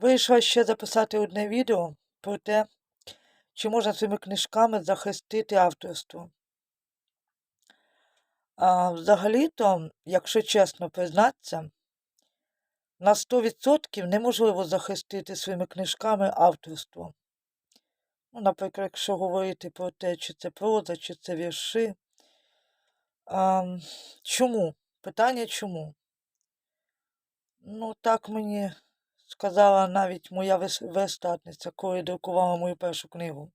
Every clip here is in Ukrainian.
Вирішила ще записати одне відео про те, чи можна своїми книжками захистити авторство. А, взагалі-то, якщо чесно признатися, на 100% неможливо захистити своїми книжками авторство. Ну, наприклад, якщо говорити про те, чи це проза, чи це вірші. А, чому? Питання чому? Ну, так мені сказала навіть моя вис- коли друкувала мою першу книгу.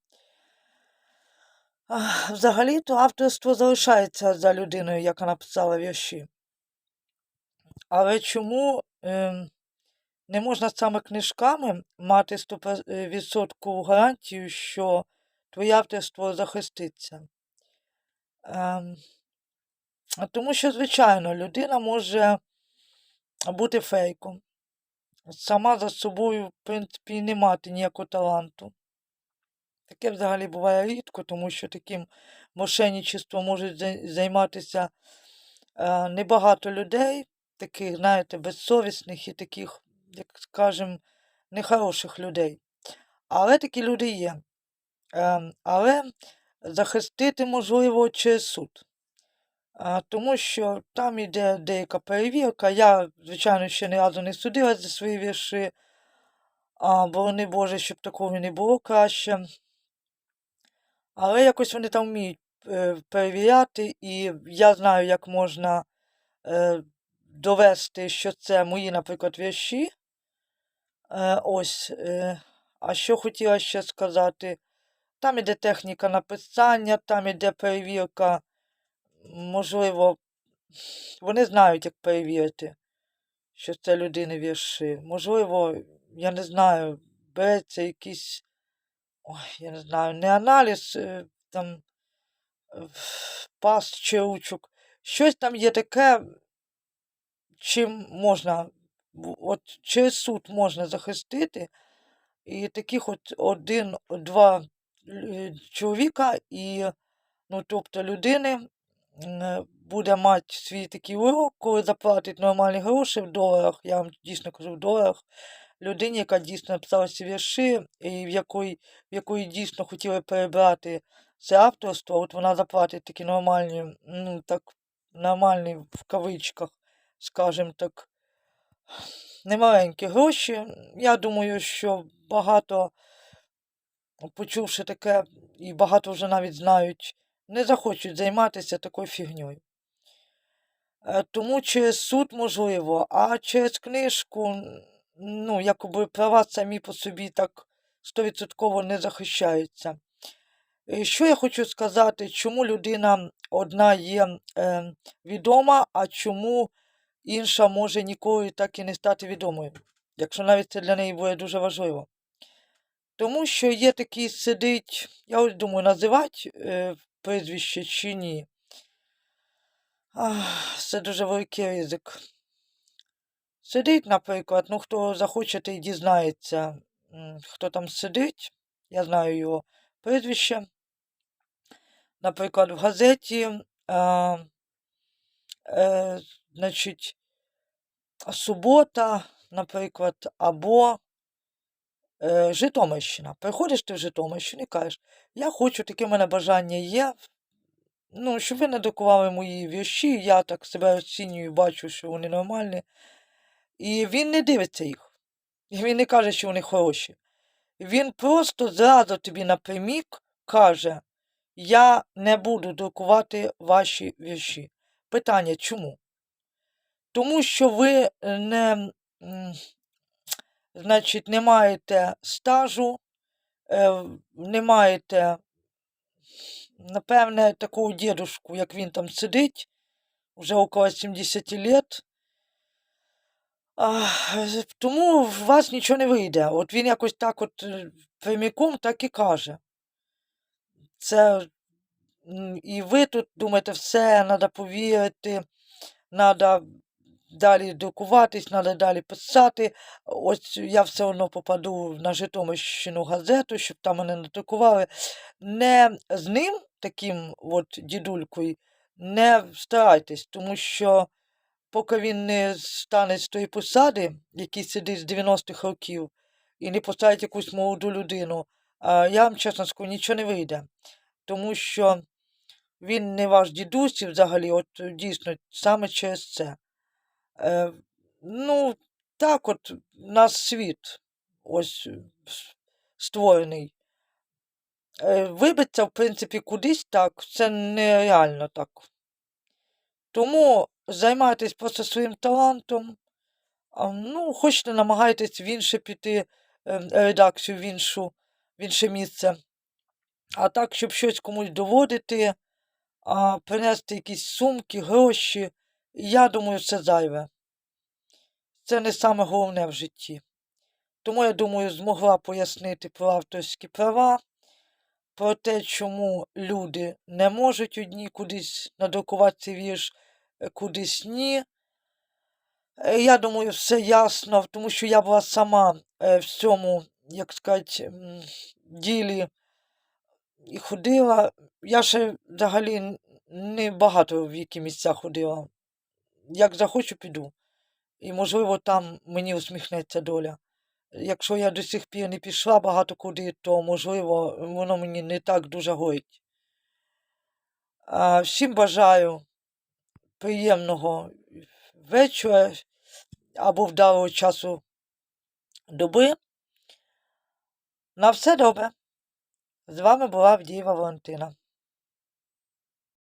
Взагалі-то авторство залишається за людиною, яка написала вірші. Але чому ем, не можна саме книжками мати 100% гарантію, що твоє авторство захиститься? А тому що, звичайно, людина може бути фейком, сама за собою, в принципі, не мати ніякого таланту. Таке взагалі буває рідко, тому що таким мошенничеством можуть займатися е, небагато людей, таких, знаєте, безсовісних і таких, як скажемо, нехороших людей. Але такі люди є. Е, але захистити можливо через суд. Тому що там іде деяка перевірка. Я, звичайно, ще ні разу не судила за свої вірші, а, борони Боже, щоб такого не було краще. Але якось вони там вміють е, перевіряти, і я знаю, як можна е, довести, що це мої, наприклад, вірші. Е, ось. Е, а що хотіла ще сказати? Там іде техніка написання, там іде перевірка. Можливо, вони знають, як перевірити, що це людини вірші. Можливо, я не знаю, береться якийсь, ой, я не знаю, не аналіз, е, там е, пас чи ручок. Щось там є таке, чим можна, от через суд можна захистити. І таких от один-два е, чоловіка, і, ну, тобто людини буде мати свій такий урок, коли заплатить нормальні гроші в доларах, я вам дійсно кажу в доларах, людині, яка дійсно написала ці вірші, і в якої, в якої дійсно хотіли перебрати це авторство, от вона заплатить такі нормальні, ну так, нормальні в кавичках, скажімо так, немаленькі гроші. Я думаю, що багато, почувши таке, і багато вже навіть знають, не захочуть займатися такою фігньою. Е, Тому через суд можливо, а через книжку, ну, якоби права самі по собі так стовідсотково не захищаються. І Що я хочу сказати, чому людина одна є е, відома, а чому інша може ніколи так і не стати відомою, якщо навіть це для неї буде дуже важливо. Тому що є такий сидить, я ось думаю, називати е, прізвище чи ні. Ах, це дуже великий ризик. Сидить, наприклад, ну хто захоче, той дізнається, хто там сидить. Я знаю його прізвище. Наприклад, в газеті, а, е, значить, субота, наприклад, або е, Житомирщина. Приходиш ти в Житомирщину і кажеш, я хочу, таке в мене бажання є. Ну, щоб ви не друкували мої вірші, я так себе оцінюю, бачу, що вони нормальні. І він не дивиться їх. І він не каже, що вони хороші. Він просто зразу тобі напрямік каже: Я не буду друкувати ваші вірші. Питання чому? Тому що ви не, значить, не маєте стажу, е, не маєте, напевне, такого дідушку, як він там сидить, вже около 70 лет. А, тому в вас нічого не вийде. От він якось так от е, прямиком так і каже. Це і ви тут думаєте, все, треба повірити, треба далі друкуватись, треба далі писати. Ось я все одно попаду на Житомирщину газету, щоб там мене надрукували. Не з ним, таким от дідулькою, не старайтесь, тому що поки він не стане з тої посади, який сидить з 90-х років, і не поставить якусь молоду людину, я вам чесно скажу, нічого не вийде. Тому що він не ваш дідусь і взагалі, от дійсно, саме через це. Е, ну, так от, у нас світ ось е, створений. Е, вибиться, в принципі, кудись так, це нереально так. Тому займайтесь просто своїм талантом. Ну, хочете, намагайтесь в інше піти, е, редакцію в іншу, в інше місце. А так, щоб щось комусь доводити, а, принести якісь сумки, гроші, я думаю, це зайве. Це не саме головне в житті. Тому, я думаю, змогла пояснити про авторські права, про те, чому люди не можуть одні кудись надрукувати вірш, е, кудись ні. Е, Я думаю, все ясно, тому що я була сама е, в цьому, як сказати, ділі і ходила. Я ще взагалі не багато в які місця ходила. Як захочу, піду. І, можливо, там мені усміхнеться доля. Якщо я до сих пір не пішла багато куди, то, можливо, воно мені не так дуже горить. А, всім бажаю приємного вечора або вдалого часу доби. На все добре. З вами була Авдієва Валентина.